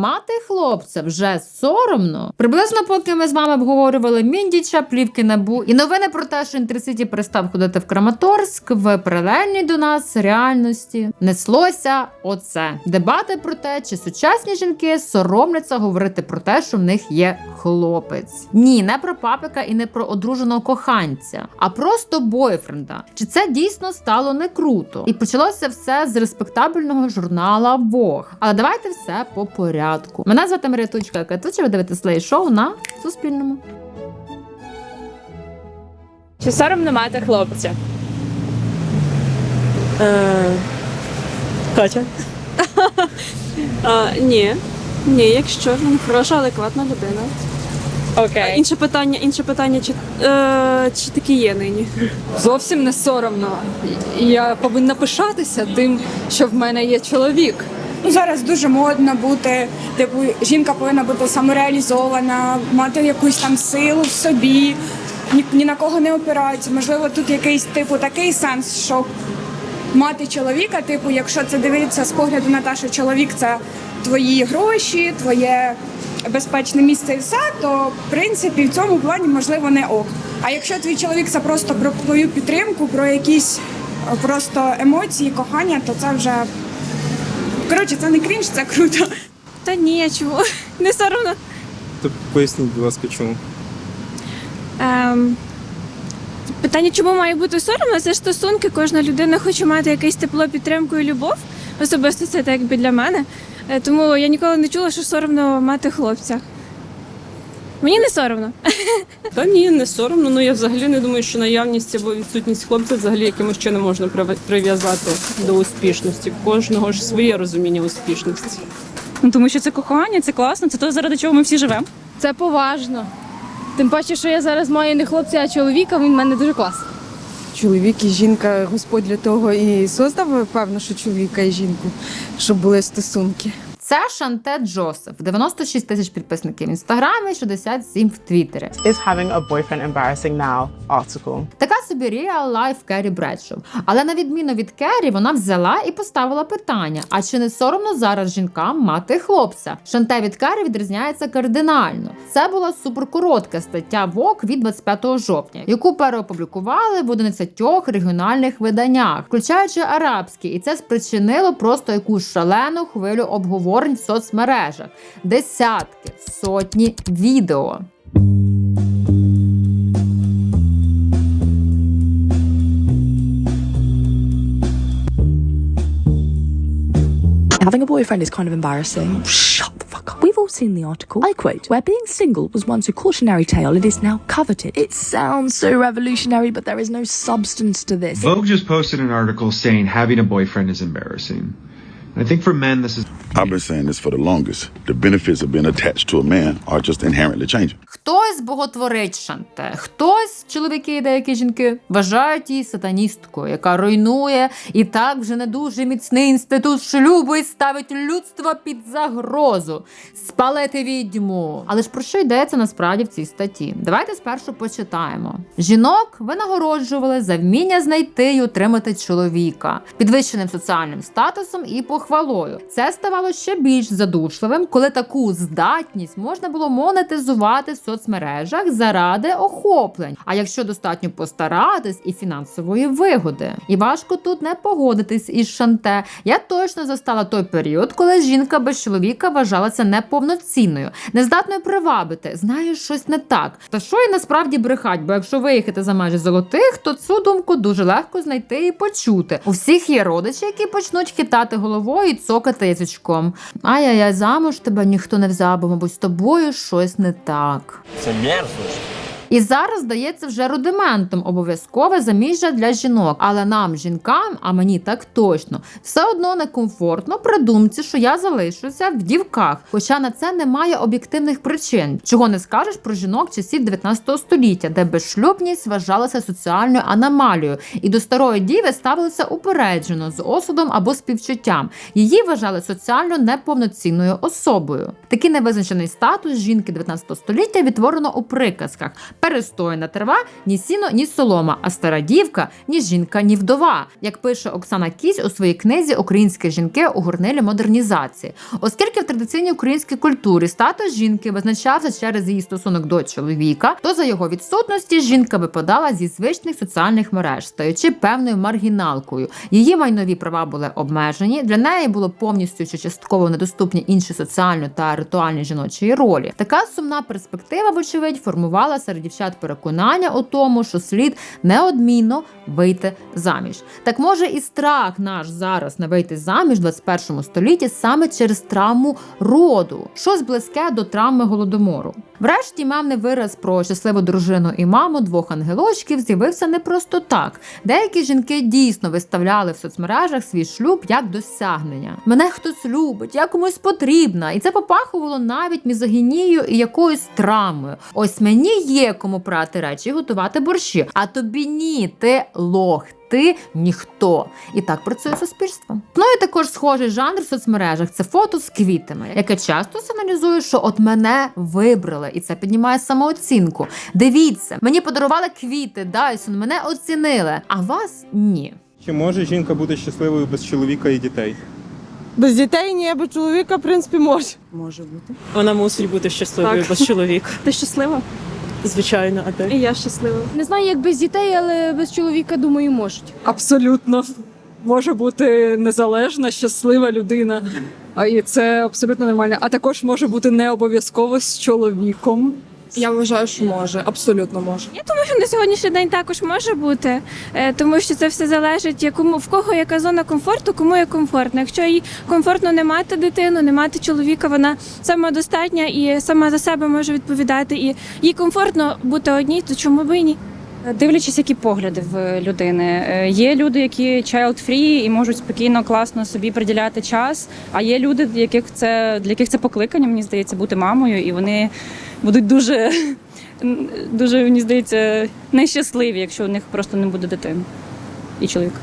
Мати хлопця вже соромно. Приблизно поки ми з вами обговорювали Міндіча, плівки набу і новини про те, що Інтерсіті перестав ходити в Краматорськ, в паралельній до нас реальності неслося оце дебати про те, чи сучасні жінки соромляться говорити про те, що в них є хлопець. Ні, не про папика і не про одруженого коханця, а просто бойфренда. Чи це дійсно стало не круто? І почалося все з респектабельного журнала Vogue. Але давайте все по порядку. Мене звати Марія Тучка Катуча, ви дивитесь слей шоу на Суспільному. Чи соромно мати хлопця? Е, Катя. ні. Ні, якщо він хороша, адекватна людина. Окей. інше питання, інше питання, чи, е, чи такі є нині? Зовсім не соромно. Я повинна пишатися тим, що в мене є чоловік. Ну, зараз дуже модно бути, типу, жінка повинна бути самореалізована, мати якусь там силу в собі, ні, ні на кого не опиратися. Можливо, тут якийсь типу такий сенс, що мати чоловіка, типу, якщо це дивитися з погляду на те, що чоловік це твої гроші, твоє безпечне місце і все, то в принципі в цьому плані можливо не ок. А якщо твій чоловік це просто про твою підтримку, про якісь е, просто емоції, кохання, то це вже Коротше, це не крінж, це круто. Та ні, чого? Не соромно. То поясніть, будь ласка, чому? Ем, питання, чому має бути соромно? Це ж стосунки. Кожна людина хоче мати якесь тепло, підтримку і любов. Особисто це так якби для мене. Е, Тому я ніколи не чула, що соромно мати хлопця. Мені не соромно. Та ні, не соромно. Ну я взагалі не думаю, що наявність або відсутність хлопця взагалі якимось чином можна прив- прив'язати до успішності. В Кожного ж своє розуміння успішності. Ну, тому що це кохання, це класно, це те, заради чого ми всі живемо. Це поважно. Тим паче, що я зараз маю не хлопця, а чоловіка, він в мене дуже класний. Чоловік і жінка, Господь для того і создав, певно, що чоловіка і жінку, щоб були стосунки. Це Шанте Джосеф, 96 тисяч підписників в інстаграмі, 67 в Твіттері. Is having a boyfriend embarrassing now? Article. Така собі real life Керрі Бредшоу. Але на відміну від Керрі, вона взяла і поставила питання: а чи не соромно зараз жінкам мати хлопця? Шанте від Керрі відрізняється кардинально. Це була суперкоротка стаття Vogue від 25 жовтня, яку переопублікували в 11 регіональних виданнях, включаючи арабські, і це спричинило просто якусь шалену хвилю обговорень в соцмережах, десятки, сотні відео. Having a boyfriend is kind of embarrassing. Shut the fuck up. We've all seen the article. I quote, where being single was once a cautionary tale, it is now coveted. It sounds so revolutionary, but there is no substance to this. Vogue just posted an article saying having a boyfriend is embarrassing. I think for men, this is I've been saying this for the longest. The benefits of being attached to a man are just inherently changing. Хтось боготворить Шанте, хтось, чоловіки і деякі жінки, вважають її сатаністкою, яка руйнує і так вже не дуже міцний інститут шлюбу і ставить людство під загрозу. Спалити відьму. Але ж про що йдеться насправді в цій статті? Давайте спершу почитаємо. Жінок винагороджували за вміння знайти і отримати чоловіка, підвищеним соціальним статусом і похвалою. Це ставало ще більш задушливим, коли таку здатність можна було монетизувати в соцмережах заради охоплень. А якщо достатньо постаратись і фінансової вигоди. І важко тут не погодитись із Шанте. Я точно застала той період, коли жінка без чоловіка вважалася неповноцінною, нездатною привабити. Знаю, щось не так. Та що і насправді брехать, бо якщо виїхати за межі золотих, то цю думку дуже легко знайти і почути. У всіх є родичі, які почнуть хитати головою і цокати язичком. Ай-яй-яй, замуж тебе ніхто не взяв, бо, мабуть, з тобою щось не так. Це мерзость. І зараз здається вже рудиментом обов'язкове заміжжя для жінок. Але нам, жінкам, а мені так точно, все одно некомфортно при думці, що я залишуся в дівках. Хоча на це немає об'єктивних причин, чого не скажеш про жінок часів 19 століття, де безшлюбність вважалася соціальною аномалією, і до старої діви ставилися упереджено з осудом або співчуттям. Її вважали соціально неповноцінною особою. Такий невизначений статус жінки 19 століття відтворено у приказках. Перестояна трава ні сіно, ні солома, а стара дівка ні жінка, ні вдова, як пише Оксана Кісь у своїй книзі Українські жінки у горнилі модернізації. Оскільки в традиційній українській культурі статус жінки визначався через її стосунок до чоловіка, то за його відсутності жінка випадала зі звичних соціальних мереж, стаючи певною маргіналкою. Її майнові права були обмежені. Для неї було повністю чи частково недоступні інші соціальні та ритуальні жіночі ролі. Така сумна перспектива, вочевидь, формувала серед дівчат переконання у тому, що слід неодмінно вийти заміж. Так може і страх наш зараз не вийти заміж в 21 столітті саме через травму роду, щось близьке до травми голодомору. Врешті мемний вираз про щасливу дружину і маму двох ангелочків з'явився не просто так. Деякі жінки дійсно виставляли в соцмережах свій шлюб як досягнення. Мене хтось любить, я комусь потрібна, і це попахувало навіть мізогінією і якоюсь травмою. Ось мені є кому прати речі готувати борщі, а тобі ні, ти лох. Ти ніхто, і так працює суспільство. Ну і також схожий жанр в соцмережах це фото з квітами, яке часто сигналізує, що от мене вибрали, і це піднімає самооцінку. Дивіться, мені подарували квіти, Дайсон, мене оцінили, а вас ні. Чи може жінка бути щасливою без чоловіка і дітей? Без дітей ні, без чоловіка, в принципі, може. Може бути. Вона мусить бути щасливою Так. без чоловіка. Ти щаслива? Звичайно, а ти? І я щаслива. Не знаю, як без дітей, але без чоловіка, думаю, можуть. Абсолютно. Може бути незалежна, щаслива людина. А і це абсолютно нормально. А також може бути не обов'язково з чоловіком. Я вважаю, що може, абсолютно може. Я думаю, що на сьогоднішній день також може бути, е, тому що це все залежить, якому в кого яка зона комфорту, кому є комфортно. Якщо їй комфортно не мати дитину, не мати чоловіка, вона самодостатня і сама за себе може відповідати. І їй комфортно бути одній, то чому би і ні? Дивлячись, які погляди в людини. Е, Є люди, які child-free і можуть спокійно, класно собі приділяти час. А є люди, для яких це для яких це покликання, мені здається, бути мамою, і вони будуть дуже, дуже мені здається, нещасливі, якщо у них просто не буде дитини і чоловіка.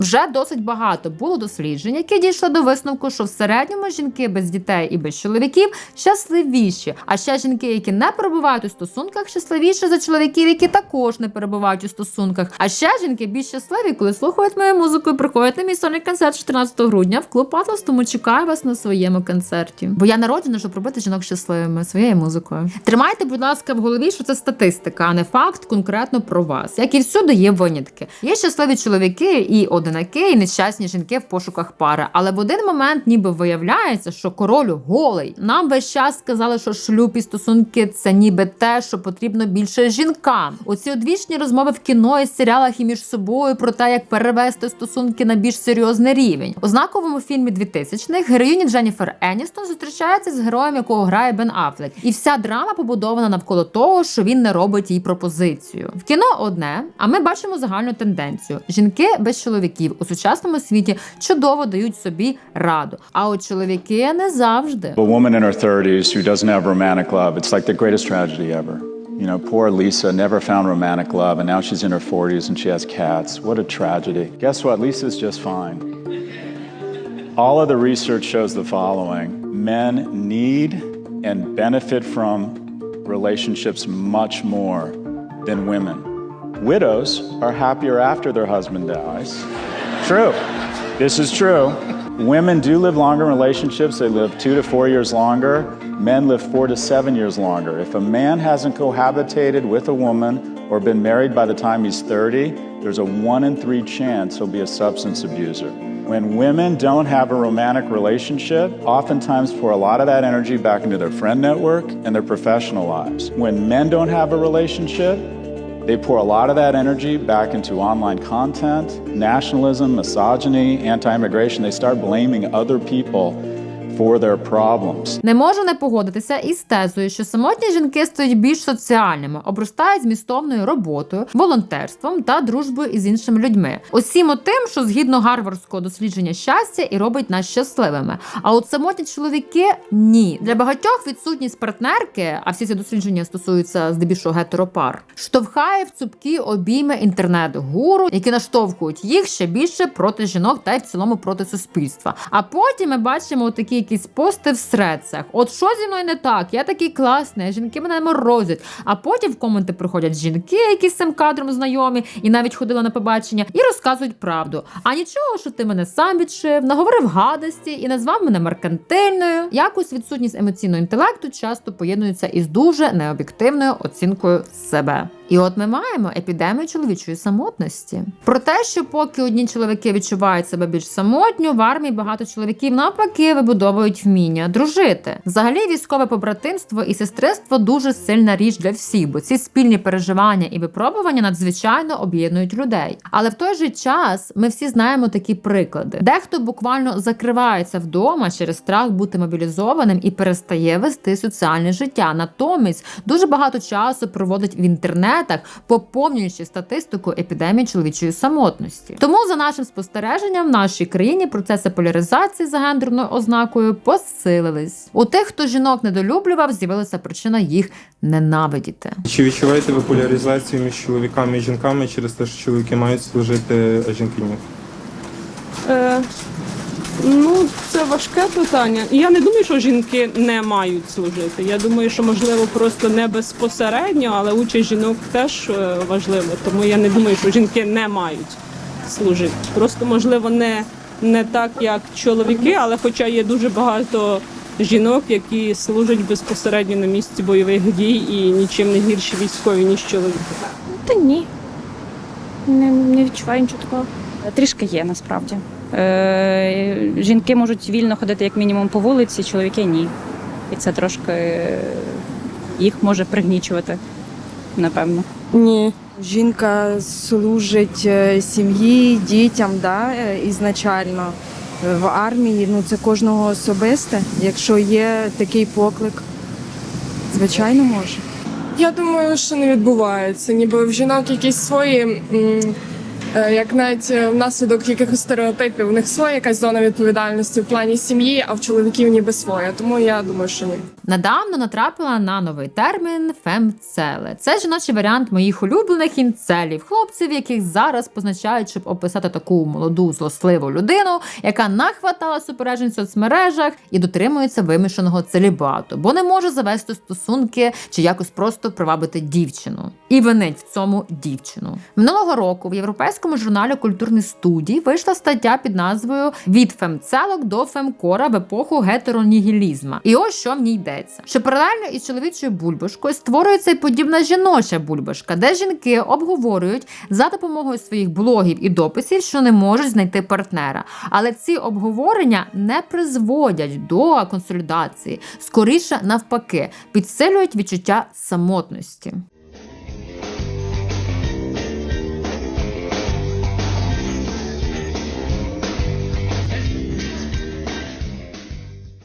Вже досить багато було досліджень, які дійшли до висновку, що в середньому жінки без дітей і без чоловіків щасливіші. А ще жінки, які не перебувають у стосунках, щасливіші за чоловіків, які також не перебувають у стосунках. А ще жінки більш щасливі, коли слухають мою музику і приходять на мій сольний концерт 14 грудня в клуб Атлас, тому чекаю вас на своєму концерті. Бо я народжена, щоб робити жінок щасливими своєю музикою. Тримайте, будь ласка, в голові, що це статистика, а не факт конкретно про вас. Як і всюди є винятки. Є щасливі чоловіки і одинаки, і нещасні жінки в пошуках пари. Але в один момент ніби виявляється, що король голий. Нам весь час сказали, що шлюб і стосунки це ніби те, що потрібно більше жінкам. Оці одвічні розмови в кіно і серіалах і між собою про те, як перевести стосунки на більш серйозний рівень. У знаковому фільмі 2000-х героїні Дженніфер Еністон зустрічається з героєм, якого грає Бен Аффлек. І вся драма побудована навколо того, що він не робить їй пропозицію. В кіно одне, а ми бачимо загальну тенденцію: жінки без чоловіків у сучасному світі чудово дають собі раду. А от чоловіки не завжди. A woman in her 30s who doesn't have romantic love, it's like the greatest tragedy ever. You know, poor Lisa never found romantic love, and now she's in her 40s and she has cats. What a tragedy. Guess what? Lisa's just fine. All of the research shows the following men need and benefit from relationships much more than women. Widows are happier after their husband dies. True. This is true. Women do live longer in relationships. They live two to four years longer. Men live four to seven years longer. If a man hasn't cohabitated with a woman or been married by the time he's 30, there's a one in three chance he'll be a substance abuser. When women don't have a romantic relationship, oftentimes pour a lot of that energy back into their friend network and their professional lives. When men don't have a relationship, they pour a lot of that energy back into online content, nationalism, misogyny, anti immigration. They start blaming other people for their problems. Не можу не погодитися із тезою, що самотні жінки стають більш соціальними, обростають змістовною роботою, волонтерством та дружбою із іншими людьми. Усім тим, що згідно гарвардського дослідження щастя і робить нас щасливими. А от самотні чоловіки ні. Для багатьох відсутність партнерки, а всі ці дослідження стосуються здебільшого гетеропар, штовхає в цупкі обійми інтернет-гуру, які наштовхують їх ще більше проти жінок та й в цілому проти суспільства. А потім ми бачимо такі якісь пости в срецях. От що зі мною не так? Я такий класний, жінки мене морозять. А потім в коменти приходять жінки, які з цим кадром знайомі, і навіть ходили на побачення, і розказують правду. А нічого, що ти мене сам відшив, наговорив гадості і назвав мене меркантильною. Якось відсутність емоційного інтелекту часто поєднується із дуже необ'єктивною оцінкою себе. І от ми маємо епідемію чоловічої самотності. Про те, що поки одні чоловіки відчувають себе більш самотньо, в армії багато чоловіків навпаки вибудовують вміння дружити. Взагалі, військове побратимство і сестриство дуже сильна річ для всіх, бо ці спільні переживання і випробування надзвичайно об'єднують людей. Але в той же час ми всі знаємо такі приклади. Дехто буквально закривається вдома через страх бути мобілізованим і перестає вести соціальне життя. Натомість дуже багато часу проводить в інтернетах, поповнюючи статистику епідемії чоловічої самотності. Тому, за нашим спостереженням, в нашій країні процеси поляризації за гендерною ознакою посилились. У тих, хто жінок недолюблював, з'явилася причина їх ненавидіти. Чи відчуваєте ви поляризацію між чоловіками і жінками через те, що чоловіки мають служити, а жінки ні? Е, ну, це важке питання. Я не думаю, що жінки не мають служити. Я думаю, що можливо просто не безпосередньо, але участь жінок теж е, важлива. Тому я не думаю, що жінки не мають служити. Просто можливо не, не так, як чоловіки, але хоча є дуже багато жінок, які служать безпосередньо на місці бойових дій і нічим не гірші військові, ніж чоловіки. Та ні. Не, не відчуваю нічого такого. Трішки є насправді. Е, жінки можуть вільно ходити як мінімум по вулиці, чоловіки ні. І це трошки е, їх може пригнічувати, напевно. Ні. Жінка служить е, сім'ї, дітям, да, ізначально в армії. Ну це кожного особисте. Якщо є такий поклик, звичайно може. Я думаю, що не відбувається. Ніби в жінок якісь свої, м, як навіть е, внаслідок якихось стереотипів, у них своя якась зона відповідальності в плані сім'ї, а в чоловіків ніби своя. Тому я думаю, що ні. Недавно натрапила на новий термін фемцели. Це жіночий варіант моїх улюблених інцелів, хлопців, яких зараз позначають, щоб описати таку молоду злосливу людину, яка нахватала суперечень в соцмережах і дотримується вимішаного целібату, бо не може завести стосунки чи якось просто привабити дівчину. І винить в цьому дівчину. Минулого року в європейському журналі культурний студій вийшла стаття під назвою Від фемцелок до фемкора в епоху гетеронігілізма. І ось що в ній йдеться: що паралельно із чоловічою бульбашкою створюється й подібна жіноча бульбашка, де жінки обговорюють за допомогою своїх блогів і дописів, що не можуть знайти партнера. Але ці обговорення не призводять до консолідації, скоріше навпаки, підсилюють відчуття самотності.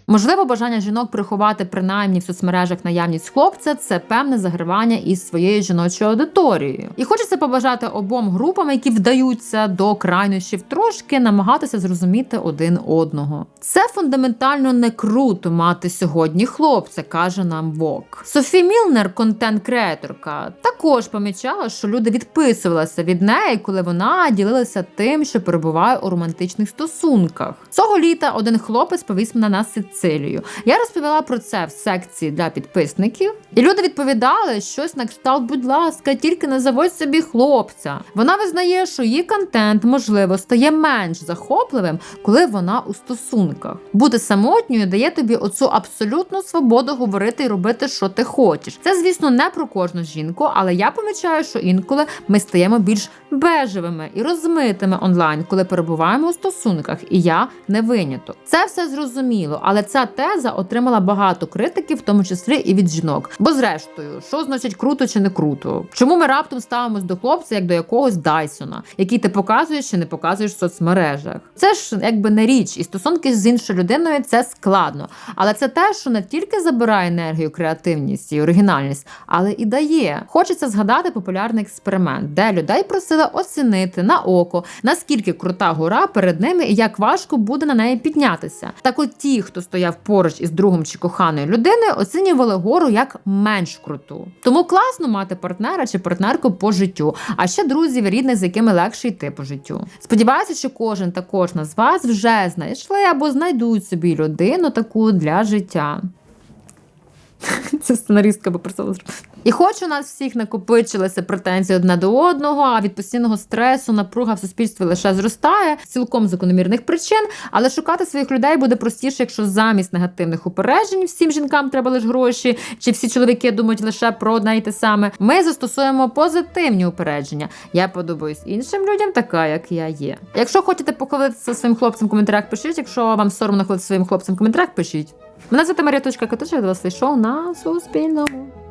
Можливо, бажання жінок приховати принаймні в соцмережах наявність хлопця це певне загравання із своєю жіночою аудиторією. І хочеться побажати обом групам, які вдаються до крайнощів, трошки намагатися зрозуміти один одного. Це фундаментально не круто мати сьогодні хлопця, каже нам Вок. Софі Мілнер, контент-креаторка, також помічала, що люди відписувалися від неї, коли вона ділилася тим, що перебуває у романтичних стосунках. Цього літа один хлопець мене на Сицилію. Я розповіла про це в секції для підписників, і люди відповідали щось на кшталт, будь ласка, тільки не заводь собі хлопця. Вона визнає, що її контент, можливо, стає менш захопливим, коли вона у стосунках. Бути самотньою дає тобі оцю абсолютну свободу говорити і робити, що ти хочеш. Це, звісно, не про кожну жінку, але я помічаю, що інколи ми стаємо більш бежевими і розмитими онлайн, коли перебуваємо у стосунках, і я не виняток. Це все зрозуміло, але ця теза отримала багато критики, в тому числі і від жінок. Бо, зрештою, що значить круто чи не круто? Чому ми раптом ставимось до хлопця як до якогось Дайсона, який ти показуєш чи не показуєш в соцмережах? Це ж якби не річ, і стосунки з іншою людиною це складно. Але це те, що не тільки забирає енергію, креативність і оригінальність, але і дає. Хочеться згадати популярний експеримент, де людей просили оцінити на око, наскільки крута гора перед ними і як важко буде на неї піднятися. Так от ті, хто стояв поруч із другом чи коханою людиною, оцінювали гору як менш круту. Тому класно мати партнера чи партнерку по життю, а ще друзів, рідних, з якими легше йти по життю. Сподіваюся, що кожен та кожна з вас вже знайшли або знайдуть собі людину таку для життя. Це сценаристка би просила зробити. І хоч у нас всіх накопичилися претензії одне до одного, а від постійного стресу напруга в суспільстві лише зростає цілком закономірних причин, але шукати своїх людей буде простіше, якщо замість негативних упереджень всім жінкам треба лише гроші, чи всі чоловіки думають лише про одне й те саме. Ми застосуємо позитивні упередження. Я подобаюсь іншим людям, така як я є. Якщо хочете похвалитися своїм хлопцям в коментарях, пишіть. Якщо вам соромно хвалитися своїм хлопцям в коментарях, пишіть. Мене звати Марія Точка Катушка, до вас шоу на Суспільному.